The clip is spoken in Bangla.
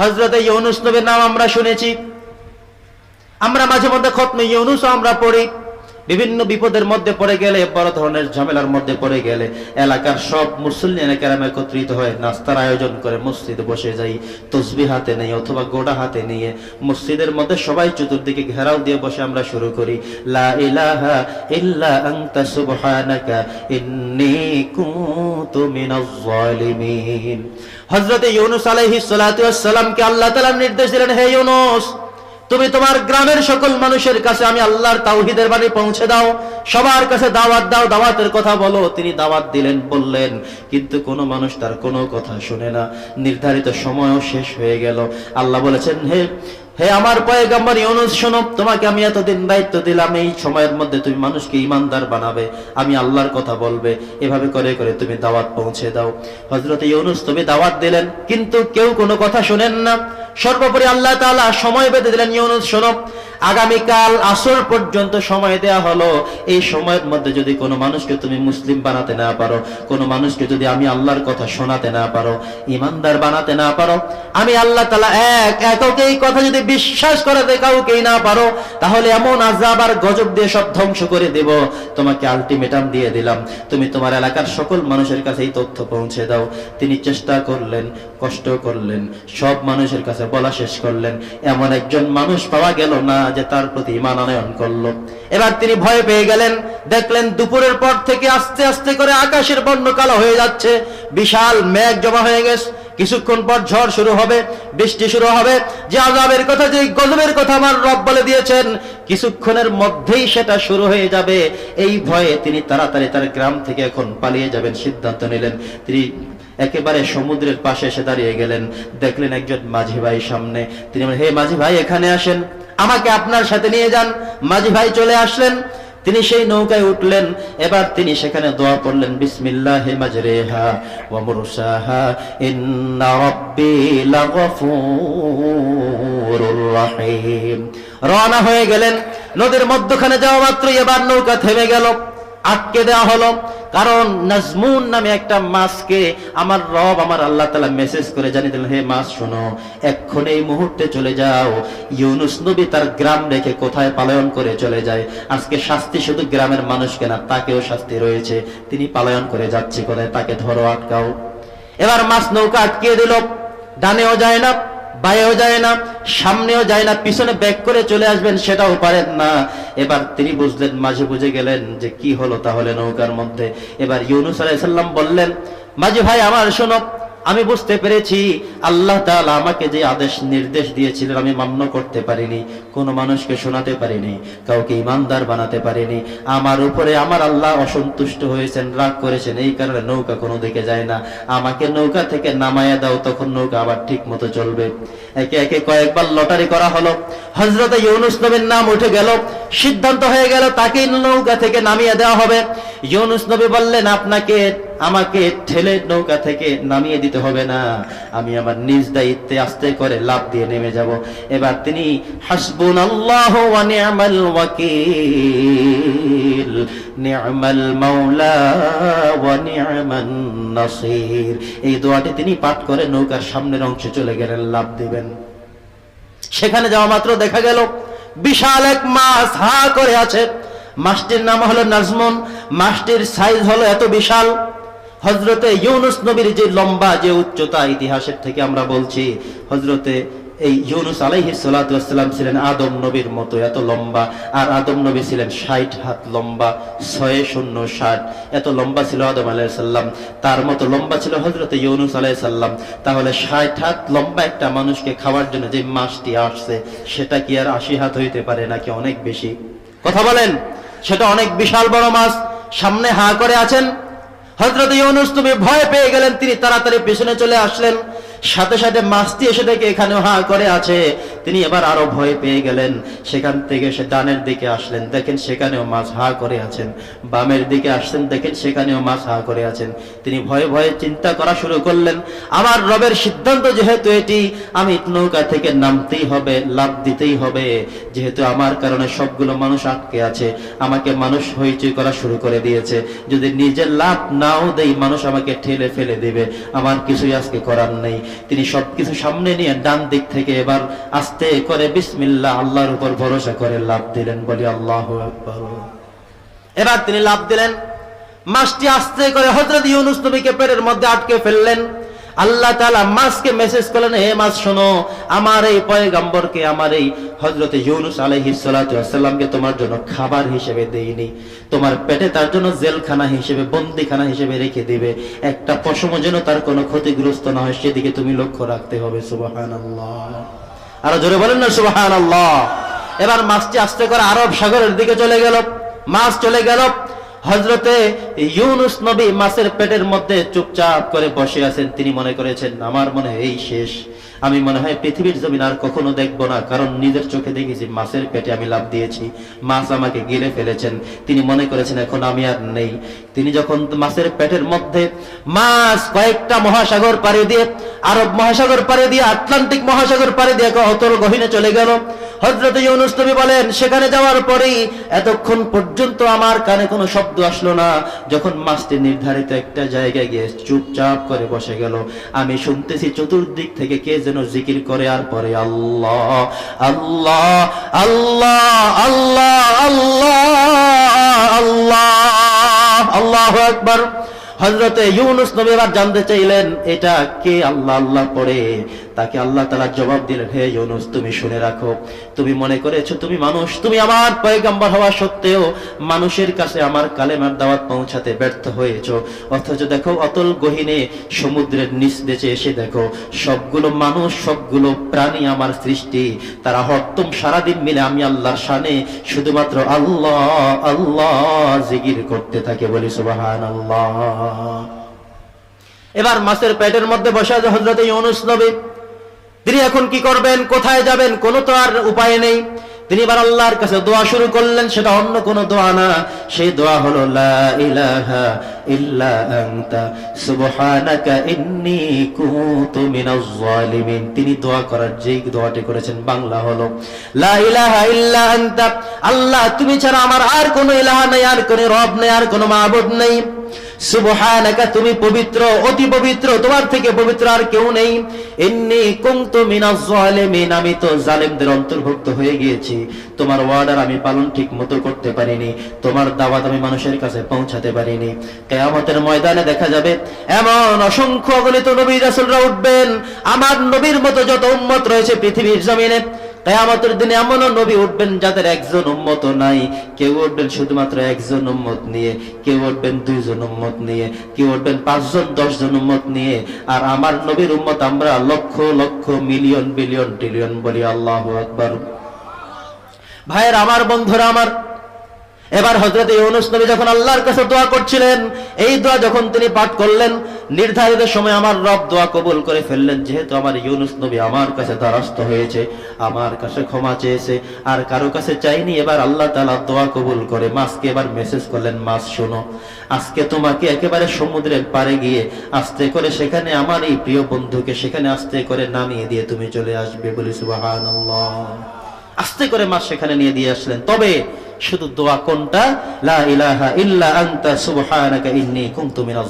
হজরত ইউনুস নবীর নাম আমরা শুনেছি। আমরা মাঝে মধ্যে খতমে ইউনুসও আমরা পড়ি। বিভিন্ন বিপদের মধ্যে পড়ে গেলে, বড় ধরনের ঝামেলার মধ্যে পড়ে গেলে, এলাকার সব মুসল্লি এলাকার একত্রিত হয়ে নাস্তার আয়োজন করে মসজিদে বসে যাই তসবি হাতে নেই অথবা গোড়া হাতে নিয়ে মসজিদের মধ্যে সবাই চতুর্দিকে ঘেরাও দিয়ে বসে আমরা শুরু করি, লা ইউনুস সালামকে আল্লাহ তাআলা নির্দেশ দিলেন, হে ইউনুস তুমি তোমার গ্রামের সকল মানুষের কাছে আমি আল্লাহর তাওহিদের বাণী পৌঁছে দাও। সবার কাছে দাওয়াত দাও, দাওয়াতের কথা বলো। তিনি দাওয়াত দিলেন, বললেন, কিন্তু কোনো মানুষ তার কোনো কথা শুনে না। নির্ধারিত সময়ও শেষ হয়ে গেল। আল্লাহ বলেছেন, হে হে আমার পয়গাম্বর ইউনুস, শোনো, তোমাকে আমি এতদিন দায়িত্ব দিলাম। এই সময়ের মধ্যে তুমি মানুষকে ইমানদার বানাবে। আমি আল্লাহর কথা বলবে। এভাবে করে করে তুমি দাওয়াত পৌঁছে দাও। হজরত ইউনুস, তুমি দাওয়াত দিলেন, কিন্তু কেউ কোনো কথা শুনেন না। সর্বোপরি আল্লাহ তাআলা সময় বেঁধে দিলেন। ইউনুস, শোনো, আগামীকাল আসর পর্যন্ত সময় দেয়া হলো। এই সময়ের মধ্যে যদি কোনো মানুষকে তুমি মুসলিম বানাতে না পারো, কোনো মানুষকে যদি আমি আল্লাহর কথা শোনাতে না পারো, ইমানদার বানাতে না পারো, আমি আল্লাহ তালা এক একক এই কথা যদি বিশ্বাস করাতে কাউকেই না পারো, তাহলে এমন আজাব আর গজব দিয়ে সব ধ্বংস করে দেব। তোমাকে আলটিমেটাম দিয়ে দিলাম। তুমি তোমার এলাকার সকল মানুষের কাছে এই তথ্য পৌঁছে দাও। তিনি চেষ্টা করলেন, কষ্ট করলেন। সব মানুষের কাছে বলা শেষ করলেন। এমন একজন মানুষ পাওয়া গেল না যে তার প্রতি ইমান আনয়ন করল। এবার তিনি ভয় পেয়ে গেলেন। দেখলেন দুপুরের পর থেকে আস্তে আস্তে করে আকাশের বর্ণ কালো হয়ে যাচ্ছে। বিশাল মেঘ জমা হয়ে গেছে। কিছুক্ষণ পর ঝড় শুরু হবে, বৃষ্টি শুরু হবে। যে আজাবের কথা, যে গজবের কথা আমার রব বলে দিয়েছেন, কিছুক্ষণের মধ্যেই সেটা শুরু হয়ে যাবে। এই ভয়ে তিনি তাড়াতাড়ি তার গ্রাম থেকে এখন পালিয়ে যাবেন সিদ্ধান্ত নিলেন। তিনি একেবারে সমুদ্রের পাশে এসে দাঁড়িয়ে গেলেন। দেখলেন একজন মাঝি ভাই সামনে। তিনি হে মাঝি ভাই, এখানে আসেন। আমাকে আপনার সাথে নিয়ে যান। মাঝি ভাই চলে আসলেন। তিনি সেই নৌকায় উঠলেন। এবার তিনি সেখানে দোয়া পড়লেন বিসমিল্লাহ মাজরেহা ওয়া মুরসাহা, ইন্না রাব্বি লাগফুরুর রহিম। রওনা হয়ে গেলেন। নদীর মধ্যখানে যাওয়া মাত্রই এবার নৌকা থেমে গেল। আটকে দেওয়া হলো। কারণ নাজমুন নামে একটা মাছকে আমার রব, আমার আল্লাহ তালা মেসেজ করে জানিয়ে দিলেন, হে মাছ, শোনো এক্ষণ এই মুহূর্তে চলে যাও। ইউনুস নবী তার গ্রাম রেখে কোথায় পালায়ন করে চলে যায়? আজকে শাস্তি শুধু গ্রামের মানুষকে না, তাকেও শাস্তি রয়েছে। তিনি পালায়ন করে যাচ্ছে কোথায়? তাকে ধরো, আটকাও। এবার মাছ নৌকা আটকিয়ে দিল। ডানেও যায় না, বায়েও যায় না, সামনেও যায় না, পিছনে ব্যাক করে চলে আসবেন সেটাও পারেন না। এবার তিনি বুঝলেন, মাঝে বুঝে গেলেন যে কি হলো তাহলে নৌকার মধ্যে। এবার ইউনুস আলাইসাল্লাম বললেন, মাঝে ভাই আমার শোনো আমি বুঝতে পেরেছি, আল্লাহ তাআলা আমাকে যে আদেশ নির্দেশ দিয়েছিলেন, আমি মান্য করতে পারিনি, কোনো মানুষকে শোনাতে পারিনি, কাউকে ইমানদার বানাতে পারিনি। আমার উপরে আমার আল্লাহ অসন্তুষ্ট হয়েছেন, রাগ করেছেন, এই কারণে নৌকা কোনো দিকে যায় না। আমাকে নৌকা থেকে নামায়া দাও, তখন নৌকা আবার ঠিক মতো চলবে। একে একে কয়েকবার লটারি করা হলো। হজরত ইউনুস নবীর নাম উঠে গেল, সিদ্ধান্ত হয়ে গেল, তাকেই নৌকা থেকে নামিয়ে দেওয়া হবে। ইউনুস নবী বললেন, আপনাকে আমাকে ঠেলে নৌকা থেকে নামিয়ে দিতে হবে না। আমি আমার নিজ দায়িত্বে আস্তে করে লাভ দিয়ে নেমে যাব। এবার তিনি হাসবুন আল্লাহ ওয়া নি'মাল ওয়াকিল নি'মাল মাওলা ওয়া নি'মান নাসির। এই দোয়াটি তিনি পাঠ করে নৌকার সামনের অংশে চলে গেলেন লাভ দিবেন। সেখানে যাওয়া মাত্র দেখা গেল, বিশাল এক মাছ হা করে আছে। মাছটির নাম হলো নাজমন। মাছটির সাইজ হলো এত বিশাল। হজরতে ইউনুস নবীর যে লম্বা, যে উচ্চতা ইতিহাসের থেকে আমরা বলছি হজরতে এই ইউনুস আলাইহি সালাম ছিলেন আদম নবীর মতো, এত লম্বা। আর আদম নবী ছিলেন ষাট হাত লম্বা, ছয় শূন্য ষাট। এত লম্বা ছিল আদম আলাইসাল্লাম তার মতো লম্বা ছিল হজরত ইউনুস আলাইসাল্লাম তাহলে ষাট হাত লম্বা একটা মানুষকে খাওয়ার জন্য যে মাছটি আসছে, সেটা কি আর আশি হাত হইতে পারে নাকি অনেক বেশি? কথা বলেন, সেটা অনেক বিশাল বড় মাছ সামনে হা করে আছেন হজরত ইউনুস তুমি ভয় পেয়ে গেলেন তিনি তাড়াতাড়ি পেছনে চলে আসলেন। সাথে সাথে মাছটি এসে দেখে এখানে হা করে আছে। তিনি এবার আরও ভয় পেয়ে গেলেন। সেখান থেকে সে ডানের দিকে আসলেন। দেখেন সেখানেও মাছ হা করে আছেন। বামের দিকে আসছেন। দেখেন সেখানেও মাছ হা করে আছেন। তিনি ভয়ে ভয়ে চিন্তা করা শুরু করলেন। আমার রবের সিদ্ধান্ত যেহেতু এটি, আমি নৌকা থেকে নামতেই হবে লাভ দিতেই হবে। যেহেতু আমার কারণে সবগুলো মানুষ আটকে আছে, আমাকে মানুষ হইচই করা শুরু করে দিয়েছে। যদি নিজের লাভ নাও দেই, মানুষ আমাকে ঠেলে ফেলে দিবে। আমার কিছুই আজকে করার নেই। তিনি সবকিছু সামনে নিয়ে ডান দিক থেকে এবার আস্তে করে বিসমিল্লা আল্লাহর উপর ভরসা করে লাভ দিলেন, বলি আল্লাহ এবার তিনি লাভ দিলেন মাসটি আস্তে করে হজরত ইউনুস নবীকে পেটের মধ্যে আটকে ফেললেন। আল্লাহ তাআলা মাছকে মেসেজ করলেন, হে মাছ শোনো, আমার এই পয়গাম্বরকে, আমার এই হজরত ইউনুস ওয়াসসালামকে তোমার জন্য খাবার হিসেবে দেইনি। তোমার পেটে তার জন্য জেলখানা হিসেবে, বন্দিখানা হিসেবে রেখে দিবে। একটা পশম যেন তার কোনো ক্ষতিগ্রস্ত না হয়, সেদিকে তুমি লক্ষ্য রাখতে হবে, সুবহানাল্লাহ। আরও জোরে বলেন না, সুবহানাল্লাহ। এবার মাছটি আস্তে করে আরব সাগরের দিকে চলে গেল। মাছ চলে গেল হজরতে ইউনুস নবী মাছের পেটের মধ্যে চুপচাপ করে বসে আছেন। তিনি মনে করেছেন, আমার মনে এই শেষ। আমি মনে হয় পৃথিবীর জমিন আর কখনো দেখব না। কারণ নিজের চোখে দেখেছি, মাছের পেটে আমি লাভ দিয়েছি। মাছ আমাকে গিলে ফেলেছেন। তিনি মনে করেছেন, এখন আমি আর নেই। তিনি যখন মাছের পেটের মধ্যে মাছ কয়েকটা মহাসাগর পাড়ি দিয়ে, আরব মহাসাগর পাড়ি দিয়ে, আটলান্টিক মহাসাগর পাড়ি দিয়ে অতল গহীনে চলে গেল হজরত ইউনুস নবী বলেন, সেখানে যাওয়ার পরেই এতক্ষণ পর্যন্ত আমার কানে কোনো শব্দ আসলো না। যখন মাছটি নির্ধারিত একটা জায়গায় গিয়ে চুপচাপ করে বসে গেল, আমি শুনতেছি চতুর্দিক থেকে কে যেন জিকির করে আর পরে আল্লাহ আল্লাহ আল্লাহ আল্লাহ আল্লাহ আল্লাহ আল্লাহ একবার হজরতে ইউনুস নবী এবার জানতে চাইলেন, এটা কে আল্লাহ আল্লাহ পড়ে তাকে আল্লাহ তালা জবাব দিলেন, হে ইউনুস, তুমি শুনে রাখো। তুমি মনে করেছ তুমি মানুষ, তুমি আমার পয়গাম্বর হওয়া সত্ত্বেও মানুষের কাছে আমার কালেমার দাওয়াত পৌঁছাতে ব্যর্থ হয়েছো। অথচ দেখো, অতল গহীনে সমুদ্রের নিচ দেশে এসে দেখো, সবগুলো মানুষ, সবগুলো প্রাণী আমার সৃষ্টি। তারা হরতম সারাদিন মিলে আমি আল্লাহর শানে শুধুমাত্র আল্লাহ আল্লাহ জিগির করতে থাকে বলি সুবাহান আল্লাহ এবার মাছের পেটের মধ্যে বসে হজরত ইউনুস নবী। তিনি এখন কি করবেন? কোথায় যাবেন? কোনো তো আর উপায় নেই। তিনি এবার আল্লাহর কাছে দোয়া শুরু করলেন, সেটা অন্য কোন দোয়া না। সেই দোয়া হলো, লা তিনি দোয়া করার যেই দোয়াটি করেছেন, বাংলা হলো, লা আল্লাহ, তুমি ছাড়া আমার আর কোনো ইলাহা নেই, আর কোনো রব নেই, আর কোনো মাবুদ নেই। তুমি পবিত্র, অতি পবিত্র, তোমার থেকে পবিত্র আর কেউ নেই। ইন্নী কুনতু মিনাজ জালিমিন, আমি তো জালেমদের অন্তর্ভুক্ত হয়ে গিয়েছি। তোমার ওয়ার্ডার আমি পালন ঠিক মতো করতে পারিনি। তোমার দাওয়াত আমি মানুষের কাছে পৌঁছাতে পারিনি। কিয়ামতের ময়দানে দেখা যাবে, এমন অসংখ্য অগণিত নবী রাসূলরা উঠবেন। আমার নবীর মতো যত উম্মত রয়েছে পৃথিবীর জমিনে কেয়ামতের দিনে এমনও নবী উঠবেন যাদের একজন উম্মত নাই। কেউ উঠবেন শুধুমাত্র একজন উম্মত নিয়ে, কেউ উঠবেন দুইজন উম্মত নিয়ে, কেউ উঠবেন পাঁচজন, দশজন উম্মত নিয়ে। আর আমার নবীর উম্মত আমরা lakh lakh, million, billion, trillion বলি, আল্লাহ একবার ভাইয়ের, আমার বন্ধুরা, আমার এবার হজরত ইউনুস নবী যখন আল্লাহর কাছে দোয়া করছিলেন, এই দোয়া যখন তিনি পাঠ করলেন, নির্ধারিত সময় আমার রব দোয়া কবুল করে ফেললেন, যেহেতু আমার ইউনুস নবী আমার কাছে দ্বারস্থ হয়েছে, আমার কাছে ক্ষমা চেয়েছে, আর কারও কাছে চাইনি, এবার আল্লাহ তালা দোয়া কবুল করে মাছকে এবার মেসেজ করলেন, মাছ শোনো, আজকে তোমাকে একেবারে সমুদ্রের পারে গিয়ে আস্তে করে সেখানে আমার এই প্রিয় বন্ধুকে সেখানে আস্তে করে নামিয়ে দিয়ে তুমি চলে আসবে বলি সুবহানাল্লাহ। আস্তে করে মাছ সেখানে নিয়ে দিয়ে আসলেন। তবে শুধু দোয়া কোনটা? লা ইলাহা ইল্লা আনতা সুবহানাকা ইন্নী কুনতু মিনাজ